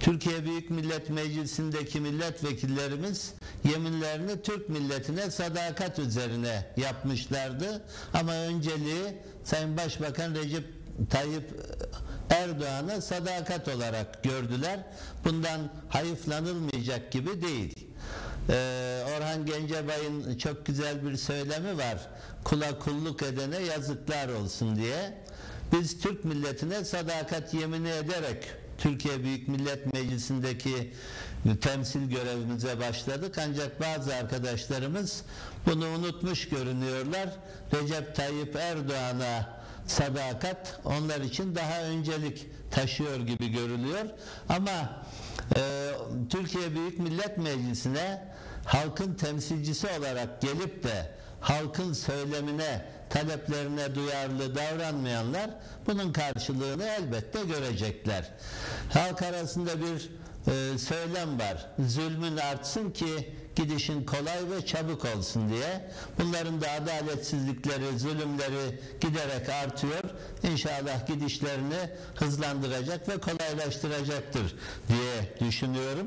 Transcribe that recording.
Türkiye Büyük Millet Meclisi'ndeki milletvekillerimiz yeminlerini Türk milletine sadakat üzerine yapmışlardı. Ama önceliği Sayın Başbakan Recep Tayyip Erdoğan'a sadakat olarak gördüler. Bundan hayıflanılmayacak gibi değil. Ee, Orhan Gencebay'ın çok güzel bir söylemi var. Kula kulluk edene yazıklar olsun diye. Biz Türk milletine sadakat yemini ederek Türkiye Büyük Millet Meclisi'ndeki temsil görevimize başladık. Ancak bazı arkadaşlarımız bunu unutmuş görünüyorlar. Recep Tayyip Erdoğan'a sadakat onlar için daha öncelik taşıyor gibi görülüyor. Ama e, Türkiye Büyük Millet Meclisi'ne halkın temsilcisi olarak gelip de halkın söylemine, taleplerine duyarlı davranmayanlar bunun karşılığını elbette görecekler. Halk arasında bir e, söylem var. Zulmün artsın ki gidişin kolay ve çabuk olsun diye. Bunların da adaletsizlikleri, zulümleri giderek artıyor. İnşallah gidişlerini hızlandıracak ve kolaylaştıracaktır diye düşünüyorum.